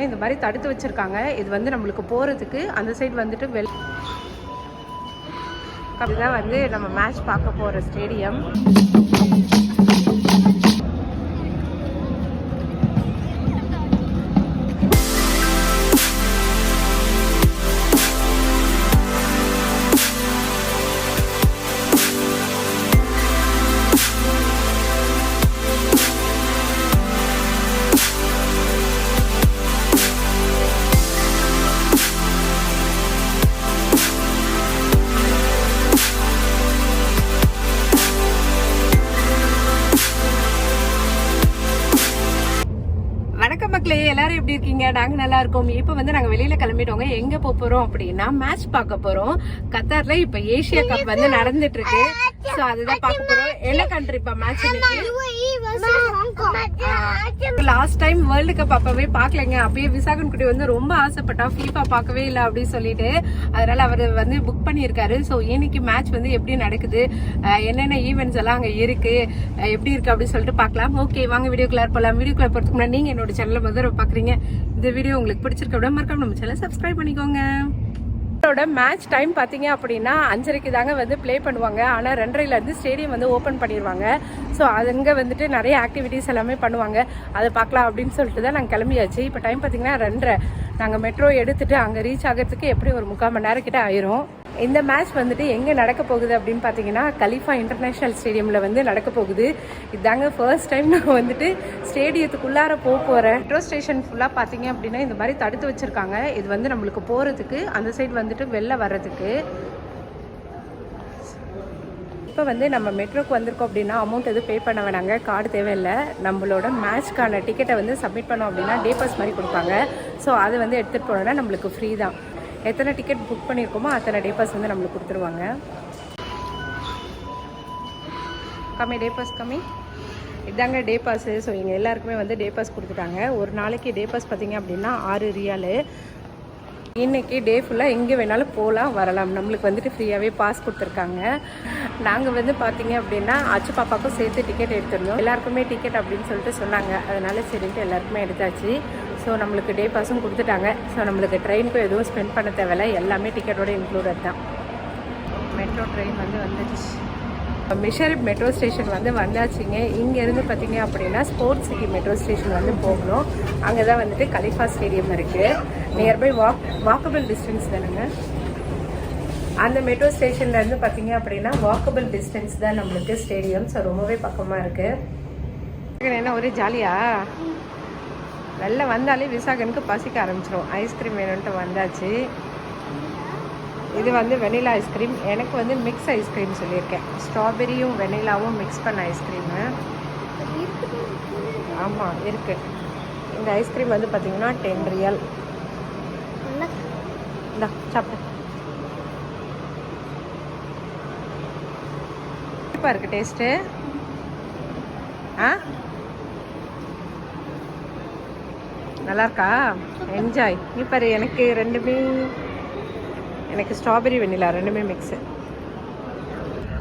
இந்த மாதிரி தடுத்து வச்சிருக்காங்க. இது வந்து நம்மளுக்கு போகிறதுக்கு அந்த சைடு வந்துட்டு வெள் அப்படிதான் வந்து நம்ம மேட்ச் பார்க்க போகிற ஸ்டேடியம் எப்படி இருக்கீங்க நாங்க நல்லா இருக்கோம். இப்போ வந்து நாங்க வெளியில கிளம்பிட்டோங்க. எங்க போக போறோம் அப்படின்னா மேட்ச் பார்க்க போறோம். கத்தார்ல இப்ப ஏசியா கப் வந்து நடந்துட்டு இருக்கு. சோ அதுதான் பார்க்க போறோம். என்ன கண்ட்ரி இப்ப மேட்ச் இன்னைக்கு? லாஸ்ட் டைம் வேர்ல்டு கப் அப்பவே பார்க்கலங்க. அப்பயே விசாகன் குட்டி வந்து ரொம்ப ஆசைப்பட்டா ஃபீஃபா பார்க்கவே இல்லை அப்படின்னு சொல்லிட்டு அதனால அவர் வந்து புக் பண்ணியிருக்காரு. ஸோ இன்னைக்கு மேட்ச் வந்து எப்படி நடக்குது? என்னென்ன ஈவெண்ட்ஸ் எல்லாம் அங்கே இருக்கு? எப்படி இருக்கு அப்படின்னு சொல்லிட்டு பார்க்கலாம். ஓகே வாங்க வீடியோக்குள்ள போகலாம் வீடியோக்குள்ள போகிறதுக்கு முன்னாடி நீங்கள் என்னோட சேனலை முதல்ல பார்க்குறீங்க இந்த வீடியோ உங்களுக்கு பிடிச்சிருக்க விட மறக்காம நம்ம சேனல் சப்ஸ்கிரைப் பண்ணிக்கோங்க. அவரோட மேட்ச் டைம் பார்த்தீங்க அப்படின்னா அஞ்சரைக்கு தாங்க வந்து ப்ளே பண்ணுவாங்க. ஆனால் ரெண்டரைலேருந்து ஸ்டேடியம் வந்து ஓப்பன் பண்ணிடுவாங்க ஸோ அங்கே வந்துட்டு நிறைய ஆக்டிவிட்டீஸ் எல்லாமே பண்ணுவாங்க. அதை பார்க்கலாம் அப்படின்னு சொல்லிட்டு தான் நாங்கள் கிளம்பியாச்சு. இப்போ டைம் பார்த்தீங்கன்னா ரெண்டரை. நாங்கள் மெட்ரோ எடுத்துகிட்டு அங்கே ரீச் ஆகிறதுக்கு எப்படி ஒரு முக்கால் மணி நேரம் கிட்டே ஆயிரும். இந்த மேட்ச் வந்துட்டு எங்கே நடக்க போகுது அப்படின்னு பார்த்தீங்கன்னா கலிஃபா இன்டர்நேஷ்னல் ஸ்டேடியமில் வந்து நடக்க போகுது. இதாங்க ஃபர்ஸ்ட் டைம் நான் வந்துட்டு ஸ்டேடியத்துக்குள்ளார போக போகிறேன் மெட்ரோ ஸ்டேஷன் ஃபுல்லாக பார்த்தீங்க அப்படின்னா இந்த மாதிரி தடுத்து வச்சுருக்காங்க. இது வந்து நம்மளுக்கு போகிறதுக்கு அந்த சைடு வந்துட்டு வெளில வர்றதுக்கு. இப்போ வந்து நம்ம மெட்ரோக்கு வந்திருக்கோம் அப்படின்னா அமௌண்ட் எதுவும் பே பண்ண வேணாங்க. கார்டு தேவையில்லை. நம்மளோட மேட்ச்க்கான டிக்கெட்டை வந்து சப்மிட் பண்ணோம் அப்படின்னா டே பாஸ் மாதிரி கொடுப்பாங்க. ஸோ அதை வந்து எடுத்துகிட்டு போனோன்னா நம்மளுக்கு ஃப்ரீ தான். எத்தனை டிக்கெட் புக் பண்ணியிருக்கோமோ அத்தனை டே பாஸ் வந்து நம்மளுக்கு கொடுத்துருவாங்க. கம்மி டே பாஸ் கம்மி? இதாங்க டே பாஸு ஸோ எங்கள் எல்லாருக்குமே வந்து டே பாஸ் கொடுத்துட்டாங்க. ஒரு நாளைக்கு டே பாஸ் பார்த்தீங்க அப்படின்னா ஆறு ரியாலு. இன்றைக்கி டே ஃபுல்லாக எங்கே வேணாலும் போகலாம் வரலாம். நம்மளுக்கு வந்துட்டு ஃப்ரீயாகவே பாஸ் கொடுத்துருக்காங்க. நாங்கள் வந்து பார்த்தீங்க அப்படின்னா அச்சு பாப்பாக்கும் சேர்த்து டிக்கெட் எடுத்துருந்தோம். எல்லாருக்குமே டிக்கெட் அப்படின்னு சொல்லிட்டு சொன்னாங்க. அதனால சரின்ட்டு எல்லாருக்குமே எடுத்தாச்சு. ஸோ நம்மளுக்கு டே பாஸும் கொடுத்துட்டாங்க. ஸோ நம்மளுக்கு ட்ரெயினுக்கும் எதுவும் ஸ்பெண்ட் பண்ண தேவையில்ல. எல்லாமே டிக்கெட்டோட இன்க்ளூடட் தான். மெட்ரோ ட்ரெயின் வந்து வந்துடுச்சு. மிஷரிப் மெட்ரோ ஸ்டேஷன் வந்து வந்தாச்சுங்க. இங்கேருந்து பார்த்தீங்க அப்படின்னா ஸ்போர்ட்ஸ் சிட்டி மெட்ரோ ஸ்டேஷன் வந்து போகணும். அங்கே தான் வந்துட்டு கலிஃபா ஸ்டேடியம் இருக்குது நியர்பை வாக் வாக்கபிள் டிஸ்டன்ஸ் தானுங்க? அந்த மெட்ரோ ஸ்டேஷன்லேருந்து பார்த்தீங்க அப்படின்னா வாக்கபிள் டிஸ்டன்ஸ் தான் நம்மளுக்கு ஸ்டேடியம் ஸோ ரொம்பவே பக்கமாக இருக்குது என்ன ஒரே ஜாலியா வெளில வந்தாலே விசாகனுக்கு பசிக்க ஆரம்பிச்சிடும் ஐஸ்கிரீம் வேணும்ன்ட்டு வந்தாச்சு. இது வந்து வெனிலா ஐஸ்கிரீம் எனக்கு வந்து மிக்ஸ் ஐஸ்கிரீம் சொல்லியிருக்கேன். ஸ்ட்ராபெரியும் வெனிலாவும் மிக்ஸ் பண்ண ஐஸ்கிரீமு ஆமாம் இருக்குது இந்த ஐஸ்கிரீம் வந்து பார்த்தீங்கன்னா டென் ரியல் இந்தா சாப்பிட்டேன் எப்போ இருக்கு டேஸ்ட்டு ஆ? நல்லா இருக்கா என்ஜாய் நீ பாரு எனக்கு ரெண்டுமே எனக்கு ஸ்ட்ராபெரி வெண்ணிலா ரெண்டுமே mix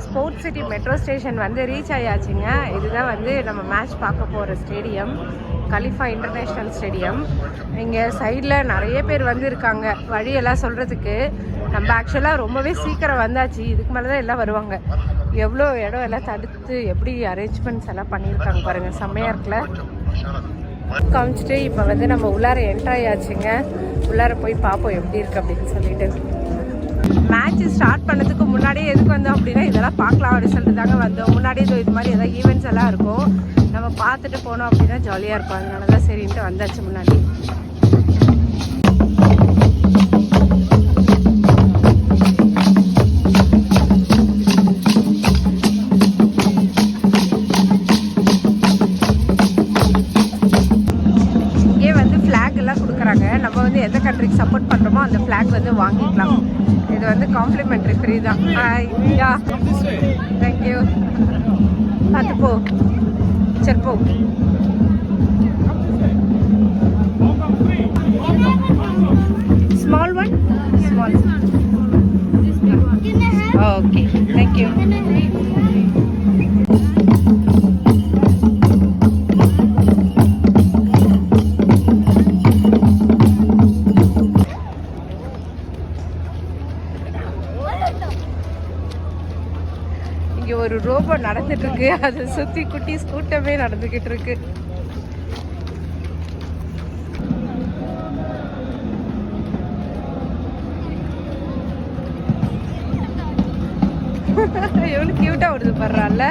sports city metro station வந்து ரீச் ஆயாச்சுங்க. இதுதான் வந்து நம்ம மேட்ச் பார்க்க போகிற ஸ்டேடியம் கலிஃபா இன்டர்நேஷ்னல் ஸ்டேடியம் இங்கே சைடில் நிறைய பேர் வந்து இருக்காங்க வழியெல்லாம் சொல்கிறதுக்கு நம்ம ஆக்சுவலாக ரொம்பவே சீக்கிரம் வந்தாச்சு. இதுக்கு மேலே தான் எல்லாம் வருவாங்க. எவ்வளோ இடம் எல்லாம் தடுத்து எப்படி அரேஞ்ச்மெண்ட்ஸ் எல்லாம் பண்ணியிருக்காங்க பாருங்கள் செம்மையாக இருக்குல்ல? காமிச்சிட்டு இப்போ வந்து நம்ம உள்ளார என்ட்ரு ஆயாச்சுங்க. உள்ளார போய் பார்ப்போம் எப்படி இருக்கு அப்படின்னு சொல்லிட்டு. மேட்ச் ஸ்டார்ட் பண்ணதுக்கு முன்னாடியே எதுக்கு வந்தோம் அப்படின்னா இதெல்லாம் பார்க்கலாம் அப்படின்னு சொல்லிட்டு தாங்க வந்தோம். முன்னாடி இது இது மாதிரி ஏதாவது ஈவெண்ட்ஸ் எல்லாம் இருக்கும். நம்ம பார்த்துட்டு போனோம் அப்படின்னா ஜாலியாக இருக்கும். அதனால தான் சரின்ட்டு வந்தாச்சு முன்னாடி. அந்த ஃப்ளாக் வந்து வாங்கிக்கலாம். இது வந்து காம்ப்ளிமெண்ட்ரி ஃப்ரீ தான் யா தேங்க்யூ பார்த்து போ. சரி போ. ஸ்மால் ஒன் ஒரு ரோபோ நடந்துட்டு இருக்கு அதை சுத்தி குட்டி கூட்டமே நடந்துகிட்டு இருக்கு எவ்வளவு கியூட்டா வருது படுறான்ல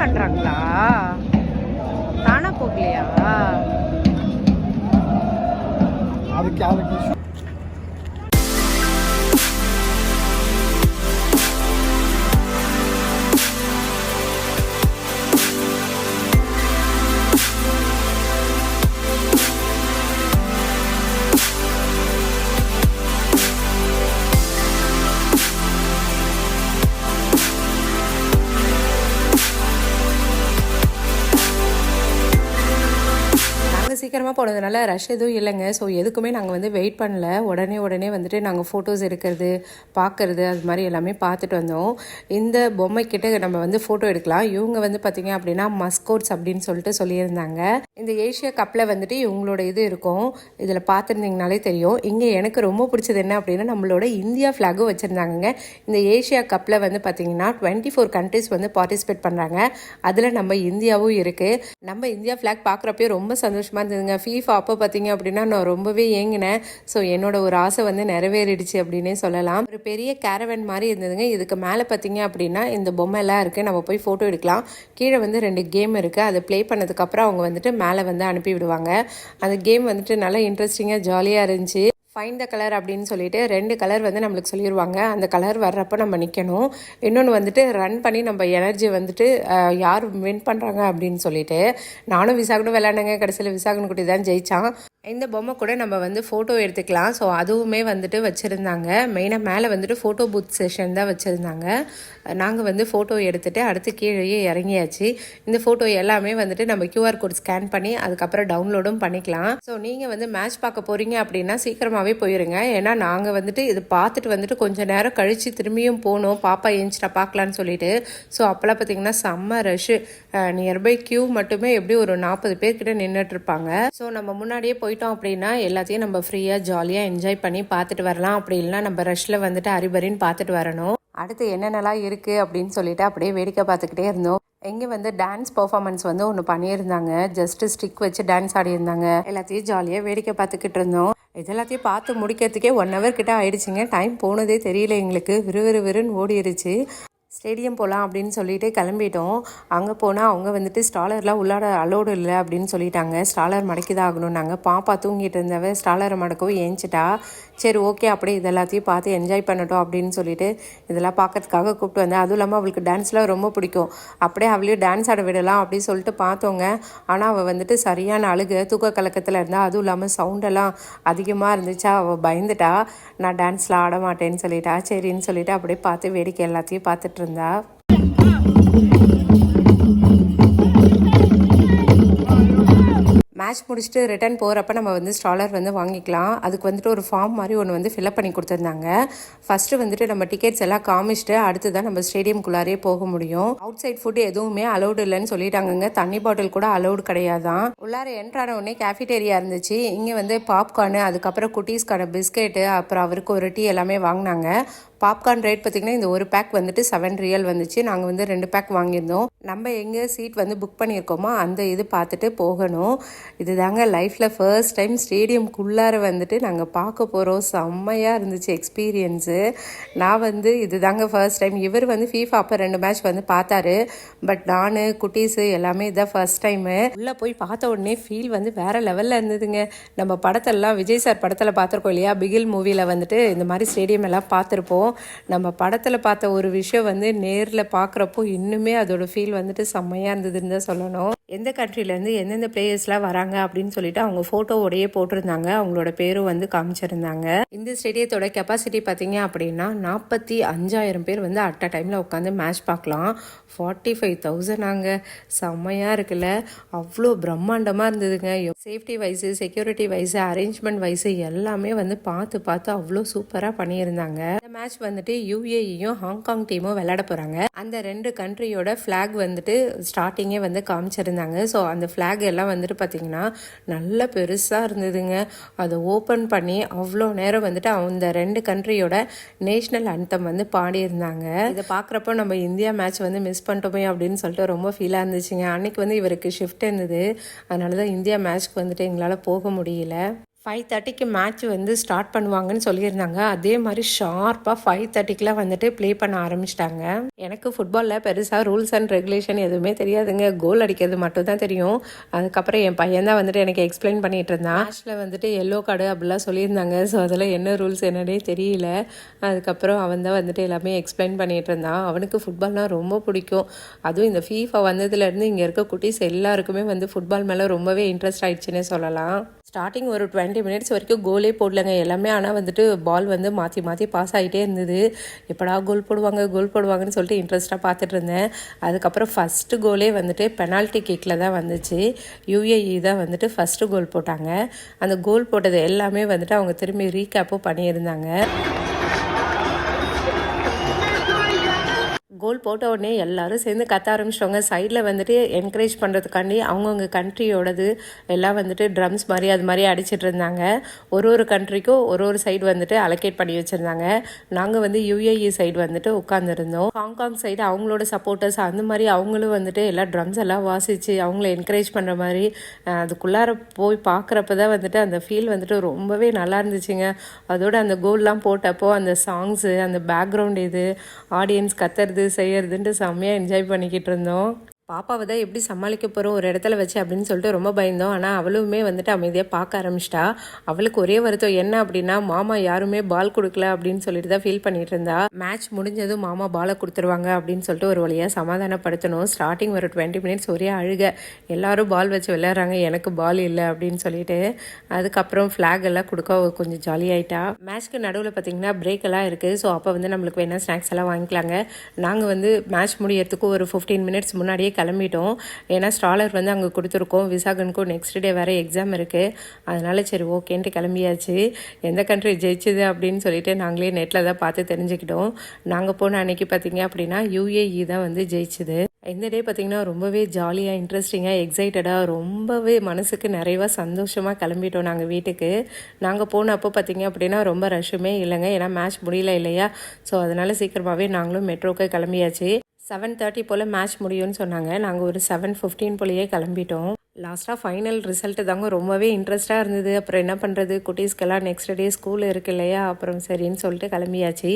பண்ணுறாங்களா பண்றாங்களா? தானா போகலையா? அதுக்கு அதுக்கு போனதுனால ரஷ் எதுவும் இல்லைங்க. ஸோ எதுக்குமே நாங்கள் வந்து வெயிட் பண்ணல. உடனே உடனே வந்துட்டு நாங்கள் ஃபோட்டோஸ் எடுக்கிறது பார்க்கறது அது மாதிரி எல்லாமே பார்த்துட்டு வந்தோம். இந்த பொம்மைக்கிட்ட நம்ம வந்து ஃபோட்டோ எடுக்கலாம். இவங்க வந்து பார்த்திங்க அப்படின்னா மஸ்கோட்ஸ் அப்படின்னு சொல்லிட்டு சொல்லியிருந்தாங்க. இந்த ஏஷியா கப்பில் வந்துட்டு இவங்களோட இது இருக்கும். இதில் பார்த்துருந்தீங்கனாலே தெரியும். இங்கே எனக்கு ரொம்ப பிடிச்சது என்ன அப்படின்னா நம்மளோட இந்தியா ஃப்ளாகும் வச்சுருந்தாங்கங்க. இந்த ஏஷியா கப்பில் வந்து பார்த்தீங்கன்னா டுவெண்ட்டி ஃபோர் கண்ட்ரிஸ் வந்து பார்ட்டிசிபேட் பண்ணுறாங்க அதில் நம்ம இந்தியாவும் இருக்குது நம்ம இந்தியா ஃப்ளாக் பார்க்குறப்பே ரொம்ப சந்தோஷமாக இருந்ததுங்க. ஃபீஃபா அப்போ பார்த்தீங்க அப்படின்னா நான் ரொம்பவே ஏங்கினேன். ஸோ என்னோட ஒரு ஆசை வந்து நிறைவேறிடுச்சு அப்படின்னே சொல்லலாம். ஒரு பெரிய கேரவன் மாதிரி இருந்ததுங்க. இதுக்கு மேலே பார்த்தீங்க அப்படின்னா இந்த பொம்மை எல்லாம் இருக்குது நம்ம போய் ஃபோட்டோ எடுக்கலாம். கீழே வந்து ரெண்டு கேம் இருக்குது அதை ப்ளே பண்ணதுக்கப்புறம் அவங்க வந்துட்டு மேலே வந்து அனுப்பி விடுவாங்க. அந்த கேம் வந்துட்டு நல்லா இன்ட்ரெஸ்டிங்காக ஜாலியாக இருந்துச்சு. ஃபைன் த கலர் அப்படின்னு சொல்லிட்டு ரெண்டு கலர் வந்து நம்மளுக்கு சொல்லிடுவாங்க அந்த கலர் வர்றப்போ நம்ம நிற்கணும் இன்னொன்று வந்துட்டு ரன் பண்ணி நம்ம எனர்ஜி வந்துட்டு யார் வின் பண்ணுறாங்க அப்படின்னு சொல்லிட்டு நானும் விசாகனும் விளையாடுங்க கடைசியில் விசாகன் குட்டி தான் ஜெயிச்சான். இந்த பொம்மை கூட நம்ம வந்து ஃபோட்டோ எடுத்துக்கலாம். ஸோ அதுவுமே வந்துட்டு வச்சுருந்தாங்க. மெயினாக மேலே வந்துட்டு ஃபோட்டோ பூத் செஷன் தான் வச்சுருந்தாங்க. நாங்கள் வந்து ஃபோட்டோ எடுத்துகிட்டு அடுத்து கீழேயே இறங்கியாச்சு. இந்த ஃபோட்டோ எல்லாமே வந்துட்டு நம்ம கியூஆர் கோட் ஸ்கேன் பண்ணி அதுக்கப்புறம் டவுன்லோடும் பண்ணிக்கலாம். ஸோ நீங்கள் வந்து மேட்ச் பார்க்க போகிறீங்க அப்படின்னா சீக்கிரமாக சீக்கிரமாகவே போயிருங்க. ஏன்னா நாங்கள் வந்துட்டு இது பார்த்துட்டு வந்துட்டு கொஞ்சம் நேரம் கழித்து திரும்பியும் போனோம். பாப்பா ஏஞ்சிட்டா பார்க்கலான்னு சொல்லிட்டு. ஸோ அப்போல்லாம் பார்த்தீங்கன்னா செம்ம ரஷ்ஷு நியர்பை கியூ மட்டுமே எப்படி ஒரு நாற்பது பேர்கிட்ட நின்றுட்டு இருப்பாங்க ஸோ நம்ம முன்னாடியே போயிட்டோம் அப்படின்னா எல்லாத்தையும் நம்ம ஃப்ரீயாக ஜாலியாக என்ஜாய் பண்ணி பார்த்துட்டு வரலாம். அப்படி இல்லைன்னா நம்ம ரஷ்ஷில் வந்துட்டு அரிபரின்னு பார்த்துட்டு வரணும். அடுத்து என்னென்னலாம் இருக்குது அப்படின்னு சொல்லிட்டு அப்படியே வேடிக்கை பார்த்துக்கிட்டே இருந்தோம். எங்கே வந்து டான்ஸ் பர்ஃபார்மன்ஸ் வந்து ஒன்று பண்ணியிருந்தாங்க. ஜஸ்ட் ஸ்டிக் வச்சு டான்ஸ் ஆடியிருந்தாங்க. எல்லாத்தையும் ஜாலியாக வேடிக்கை பார்த்துக்கிட்டு இருந்தோம். இது எல்லாத்தையும் பார்த்து முடிக்கிறதுக்கே ஒன் ஹவர் கிட்ட ஆயிடுச்சுங்க. டைம் போனதே தெரியல எங்களுக்கு. விறுவிறுவிறுன்னு ஓடிடுச்சு ஸ்டேடியம் போகலாம் அப்படின்னு சொல்லிட்டு கிளம்பிட்டோம். அங்கே போனால் அவங்க வந்துட்டு ஸ்டாலர்லாம் உள்ளாட அலோடு இல்லை அப்படின்னு சொல்லிட்டாங்க. ஸ்டாலர் மடக்கிதான் ஆகணும்னாங்க பாப்பா தூங்கிட்டு இருந்தவ ஸ்டாலரை மடக்கவும் ஏஞ்சிட்டா. சரி ஓகே அப்படியே இது எல்லாத்தையும் பார்த்து என்ஜாய் பண்ணட்டும் அப்படின்னு சொல்லிட்டு இதெல்லாம் பார்க்கறதுக்காக கூப்பிட்டு வந்தேன். அதுவும் இல்லாமல் அவளுக்கு டான்ஸ்லாம் ரொம்ப பிடிக்கும். அப்படியே அவளையும் டான்ஸ் ஆட விடலாம் அப்படின்னு சொல்லிட்டு பார்த்தோங்க. ஆனால் அவள் வந்துட்டு சரியான அழுகு தூக்க கலக்கத்தில் இருந்தால் அதுவும் இல்லாமல் சவுண்டெல்லாம் அதிகமாக இருந்துச்சா அவள் பயந்துட்டா. நான் டான்ஸ்லாம் ஆட மாட்டேன்னு சொல்லிட்டா. சரின்னு சொல்லிட்டு அப்படியே பார்த்து வேடிக்கை எல்லாத்தையும் பார்த்துட்டு இருந்தா மேட்ச் முடிச்சுட்டு ரிட்டர்ன் போகிறப்ப நம்ம வந்து ஸ்டாலர் வந்து வாங்கிக்கலாம். அதுக்கு வந்துட்டு ஒரு ஃபார்ம் மாதிரி ஒன்று வந்து ஃபில்அப் பண்ணி கொடுத்துருந்தாங்க. ஃபஸ்ட்டு வந்துட்டு நம்ம டிக்கெட்ஸ் எல்லாம் காமிச்சிட்டு அடுத்து தான் நம்ம ஸ்டேடியம்குள்ளாரே போக முடியும். அவுட் சைட் ஃபுட் எதுவுமே அலௌடு இல்லைன்னு சொல்லிட்டாங்கங்க. தண்ணி பாட்டில் கூட அலௌடு கிடையாதான். உள்ளார என்ட்ரான உடனே கேஃபிடேரியா இருந்துச்சு. இங்கே வந்து பாப்கார்னு அதுக்கப்புறம் குட்டீஸ்க்கான பிஸ்கெட்டு அப்புறம் அவருக்கு ஒரு டீ எல்லாமே வாங்கினாங்க. பாப்கார்ன் ரேட் பார்த்திங்கன்னா இந்த ஒரு பேக் வந்துட்டு செவன் ரியல் வந்துச்சு. நாங்கள் வந்து ரெண்டு பேக் வாங்கியிருந்தோம். நம்ம எங்கே சீட் வந்து புக் பண்ணியிருக்கோமோ அந்த இது பார்த்துட்டு போகணும். இதுதாங்க லைஃப்பில் ஃபர்ஸ்ட் டைம் ஸ்டேடியம்குள்ளார வந்துட்டு நாங்கள் பார்க்க போகிறோம் செம்மையாக இருந்துச்சு எக்ஸ்பீரியன்ஸு நான் வந்து இதுதாங்க ஃபர்ஸ்ட் டைம் இவர் வந்து ஃபீஃபா அப்போ ரெண்டு மேட்ச் வந்து பார்த்தாரு. பட் நான் குட்டீஸு எல்லாமே இதான் ஃபர்ஸ்ட் டைமு உள்ளே போய் பார்த்த உடனே ஃபீல் வந்து வேறு லெவலில் இருந்ததுங்க. நம்ம படத்தெல்லாம் விஜய் சார் படத்தில் பார்த்துருக்கோம் இல்லையா? பிகில் மூவியில் வந்துட்டு இந்த மாதிரி ஸ்டேடியம் எல்லாம் பார்த்துருப்போம். நம்ம படத்தில் பார்த்த ஒரு விஷயம் வந்து நேரில் பார்க்குறப்போ இன்னுமே அதோட ஃபீல் வந்துட்டு செம்மையாக இருந்ததுன்னு தான் சொல்லணும். எந்த கண்ட்ரிலேருந்து எந்தெந்த பிளேயர்ஸ்லாம் வராங்க அப்படின்னு சொல்லிட்டு அவங்க ஃபோட்டோவோடையே போட்டிருந்தாங்க. அவங்களோட பேரும் வந்து காமிச்சிருந்தாங்க. இந்த ஸ்டேடியத்தோட கெப்பாசிட்டி பார்த்தீங்க அப்படின்னா நாற்பத்தி அஞ்சாயிரம் பேர் வந்து அட் அ டைமில் உட்காந்து மேட்ச் பார்க்கலாம். ஃபார்ட்டி ஃபைவ் தௌசண்ட் அங்கே செம்மையாக இருக்குல்ல. அவ்வளோ பிரம்மாண்டமாக இருந்ததுங்க. Safety wise security wise arrangement wise எல்லாமே வந்து பார்த்து பார்த்து அவ்வளோ சூப்பராக பண்ணியிருந்தாங்க. இந்த மேட்ச் வந்துட்டு யூஏஇயும் ஹாங்காங் டீமும் விளையாட போகிறாங்க அந்த ரெண்டு கண்ட்ரியோட ஃப்ளாக் வந்துட்டு ஸ்டார்டிங்கே வந்து காமிச்சிருந்தாங்க. ஸோ அந்த ஃப்ளாக் எல்லாம் வந்துட்டு பார்த்தீங்கன்னா நல்ல பெருசாக இருந்ததுங்க. அதை ஓப்பன் பண்ணி அவ்வளோ நேரம் வந்துட்டு அந்த ரெண்டு கண்ட்ரியோட நேஷ்னல் அந்தம் வந்து பாடியிருந்தாங்க. இதை பார்க்குறப்போ நம்ம இந்தியா மேட்ச் வந்து மிஸ் பண்ணிட்டோமே அப்படின்னு சொல்லிட்டு ரொம்ப ஃபீலாக இருந்துச்சுங்க. அன்னைக்கு வந்து இவருக்கு ஷிஃப்ட் இருந்தது. அதனால தான் இந்தியா மேட்ச்க்கு வந்துட்டு எங்களால் போக முடியல. ஃபைவ் தேர்ட்டிக்கு மேட்ச் வந்து ஸ்டார்ட் பண்ணுவாங்கன்னு சொல்லியிருந்தாங்க. அதே மாதிரி ஷார்ப்பாக ஃபைவ் தேர்ட்டிக்கெலாம் வந்துட்டு ப்ளே பண்ண ஆரம்பிச்சிட்டாங்க. எனக்கு ஃபுட்பாலில் பெருசாக ரூல்ஸ் அண்ட் ரெகுலேஷன் எதுவுமே தெரியாதுங்க. கோல் அடிக்கிறது மட்டும் தான் தெரியும். அதுக்கப்புறம் என் பையன் தான் வந்துட்டு எனக்கு எக்ஸ்பிளைன் பண்ணிட்டு இருந்தான். மேட்ச்சில் வந்துட்டு எல்லோ கார்டு அப்படிலாம் சொல்லியிருந்தாங்க. ஸோ அதில் என்ன ரூல்ஸ் என்னன்னே தெரியல. அதுக்கப்புறம் அவன் தான் வந்துட்டு எல்லாமே எக்ஸ்பிளைன் பண்ணிட்டு இருந்தான். அவனுக்கு ஃபுட்பால்னால் ரொம்ப பிடிக்கும். அதுவும் இந்த ஃபீஃபா வந்ததுலேருந்து இங்கே இருக்க குட்டீஸ் எல்லாருக்குமே வந்து ஃபுட்பால் மேலே ரொம்பவே இன்ட்ரெஸ்ட் ஆயிடுச்சுன்னே சொல்லலாம். ஸ்டார்டிங் ஒரு டுவெண்ட்டி மினிட்ஸ் வரைக்கும் கோலே போடலங்க. எல்லாமே ஆனால் வந்துட்டு பால் வந்து மாற்றி மாற்றி பாஸ் ஆகிட்டே இருந்தது. எப்படா கோல் போடுவாங்க கோல் போடுவாங்கன்னு சொல்லிட்டு இன்ட்ரெஸ்ட்டாக பார்த்துட்டு இருந்தேன். அதுக்கப்புறம் ஃபஸ்ட்டு கோலே வந்துட்டு பெனால்ட்டி கிக்கில் தான் வந்துச்சு. யூஏஇ தான் வந்துட்டு ஃபஸ்ட்டு கோல் போட்டாங்க. அந்த கோல் போட்டது எல்லாமே வந்துட்டு அவங்க திரும்பி ரீகேப்பும் பண்ணியிருந்தாங்க. கோல் போட்ட உடனே எல்லாரும் சேர்ந்து கத்த ஆரம்பிச்சிட்டவங்க. சைடில் வந்துட்டு என்கரேஜ் பண்ணுறதுக்காண்டி அவங்கவுங்க கண்ட்ரியோடது எல்லாம் வந்துட்டு ட்ரம்ஸ் மாதிரி அது மாதிரி அடிச்சிட்டு இருந்தாங்க. ஒரு ஒரு கண்ட்ரிக்கும் ஒரு ஒரு சைடு வந்துட்டு அலோகேட் பண்ணி வச்சுருந்தாங்க. நாங்கள் வந்து யூஏஇ சைடு வந்துட்டு உட்காந்துருந்தோம் ஹாங்காங் சைடு அவங்களோட சப்போர்ட்டர்ஸ் அந்த மாதிரி அவங்களும் வந்துட்டு எல்லா ட்ரம்ஸ் எல்லாம் வாசித்து அவங்கள என்கரேஜ் பண்ணுற மாதிரி அதுக்குள்ளார போய் பார்க்குறப்ப தான் வந்துட்டு அந்த ஃபீல் வந்துட்டு ரொம்பவே நல்லா இருந்துச்சுங்க. அதோட அந்த கோல்லாம் போட்டப்போ அந்த சாங்ஸு அந்த பேக்ரவுண்ட் இது ஆடியன்ஸ் கத்துறது செய்யறதுன்ட்டு செம்மையாக என்ஜாய் பண்ணிக்கிட்டு இருந்தோம். பாப்பாவை தான் எப்படி சமாளிக்க போகிறோம் ஒரு இடத்துல வச்சு அப்படின்னு சொல்லிட்டு ரொம்ப பயந்தோம். ஆனால் அவளுமே வந்துட்டு அமைதியாக பார்க்க ஆரம்பிச்சிட்டா. அவளுக்கு ஒரே வருத்தம் என்ன அப்படின்னா மாமா யாருமே பால் கொடுக்கல அப்படின்னு சொல்லிட்டு தான் ஃபீல் பண்ணிட்டு இருந்தா. மேட்ச் முடிஞ்சதும் மாமா பாலை கொடுத்துருவாங்க அப்படின்னு சொல்லிட்டு ஒரு வழியாக சமாதானப்படுத்தணும். ஸ்டார்டிங் ஒரு டுவெண்ட்டி மினிட்ஸ் ஒரே அழுக. எல்லாரும் பால் வச்சு விளையாடுறாங்க. எனக்கு பால் இல்லை அப்படின்னு சொல்லிட்டு அதுக்கப்புறம் ஃப்ளாக் எல்லாம் கொடுக்க கொஞ்சம் ஜாலியாயிட்டா மேட்ச்க்கு நடுவில் பார்த்தீங்கன்னா பிரேக் எல்லாம் இருக்குது ஸோ அப்போ வந்து நம்மளுக்கு வேணால் ஸ்நாக்ஸ் எல்லாம் வாங்கிக்கலாங்க. நாங்கள் வந்து மேட்ச் முடியறதுக்கு ஒரு ஃபிஃப்டீன் மினிட்ஸ் முன்னாடியே கிளம்பிட்டோம். ஏன்னா ஸ்டாலர் வந்து அங்கே கொடுத்துருக்கோம். விசாகனுக்கும் நெக்ஸ்ட் டே வேறு எக்ஸாம் இருக்குது அதனால் சரி ஓகேன்ட்டு கிளம்பியாச்சு. எந்த கண்ட்ரி ஜெயிச்சுது அப்படின்னு சொல்லிட்டு நாங்களே நெட்டில் தான் பார்த்து தெரிஞ்சுக்கிட்டோம். நாங்கள் போன அன்னைக்கு பார்த்தீங்க அப்படின்னா யூஏஇ தான் வந்து ஜெயிச்சுது. இந்த டே பார்த்தீங்கன்னா ரொம்பவே ஜாலியாக இன்ட்ரெஸ்டிங்காக எக்ஸைட்டடாக ரொம்பவே மனசுக்கு நிறைவாக சந்தோஷமாக கிளம்பிட்டோம் நாங்கள் வீட்டுக்கு. நாங்கள் போனப்போ பார்த்தீங்க அப்படின்னா ரொம்ப ரஷ்ஷுமே இல்லைங்க. ஏன்னா மேட்ச் முடியல இல்லையா? ஸோ அதனால் சீக்கிரமாகவே நாங்களும் மெட்ரோக்கு கிளம்பியாச்சு. செவன் தேர்ட்டி போல் மேட்ச் முடியும்னு சொன்னாங்க. நாங்கள் ஒரு செவன் ஃபிஃப்டீன் போலேயே கிளம்பிட்டோம். லாஸ்ட்டாக ஃபைனல் ரிசல்ட்டு தாங்க ரொம்பவே இன்ட்ரெஸ்ட்டாக இருந்தது. அப்புறம் என்ன பண்ணுறது குட்டீஸ்க்கெல்லாம் நெக்ஸ்ட் டே ஸ்கூல் இருக்கு இல்லையா? அப்புறம் சரின்னு சொல்லிட்டு கிளம்பியாச்சு.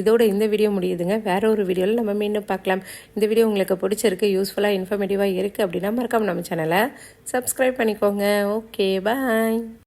இதோட இந்த வீடியோ முடியுதுங்க. வேற ஒரு வீடியோவில் நம்ம மீண்டும் பார்க்கலாம். இந்த வீடியோ உங்களுக்கு பிடிச்சிருக்கு யூஸ்ஃபுல்லாக இன்ஃபர்மேட்டிவாக இருக்குது அப்படின்னா மறக்காமல் நம்ம சேனலை சப்ஸ்கிரைப் பண்ணிக்கோங்க. Okay bye